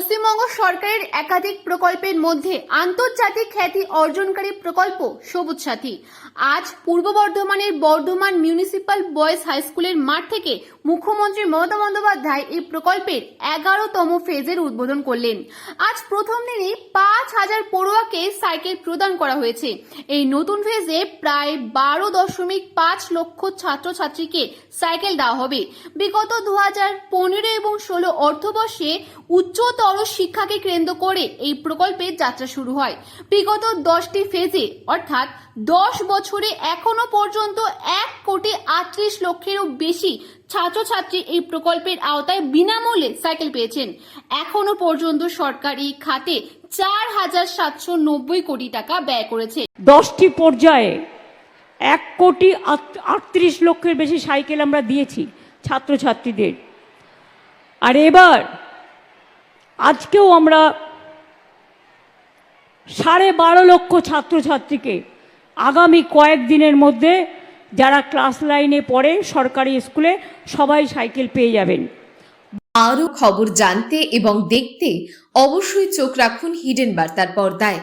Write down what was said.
পশ্চিমবঙ্গ সরকারের একাধিক প্রকল্পের মধ্যে আন্তর্জাতিক খ্যাতি অর্জনকারী প্রকল্প সবুজ সাথী। আজ পূর্ব বর্ধমানের বর্ধমান মিউনিসিপাল বয়েজ হাই স্কুলের মাঠ থেকে মুখ্যমন্ত্রী মমতা বন্দ্যোপাধ্যায় এই প্রকল্পের এগারোতম ফেজের উদ্বোধন করলেন। আজ প্রথম দিনে পাঁচ হাজার পড়ুয়াকে সাইকেল প্রদান করা হয়েছে। এই নতুন ফেজে প্রায় বারো দশমিক পাঁচ লক্ষ ছাত্রছাত্রীকে সাইকেল দেওয়া হবে। বিগত দু হাজার পনেরো এবং ষোলো অর্থবর্ষে উচ্চতর শিক্ষাকে কেন্দ্র করে এই প্রকল্পের যাত্রা শুরু হয়। বিগত দশটি ফেজে, অর্থাৎ দশ বছরে এখনও পর্যন্ত এক কোটি আটত্রিশ লক্ষেরও বেশি ছাত্রছাত্রী এই প্রকল্পের আওতায় বিনামূল্যে সাইকেল পেয়েছেন। এখনও পর্যন্ত সরকারি খাতে চার হাজার সাতশো নব্বই কোটি টাকা ব্যয় করেছে। দশটি পর্যায়ে এক কোটি আট- আটত্রিশ লক্ষের বেশি সাইকেল আমরা দিয়েছি ছাত্রছাত্রীদের। আর এবার আজকেও আমরা সাড়ে বারো লক্ষ ছাত্রছাত্রীকে আগামী কয়েকদিনের মধ্যে যারা ক্লাস লাইনে পড়ে সরকারি স্কুলে সবাই সাইকেল পেয়ে যাবেন। আরও খবর জানতে এবং দেখতে অবশ্যই চোখ রাখুন হিডেন বার্তার পর্দায়।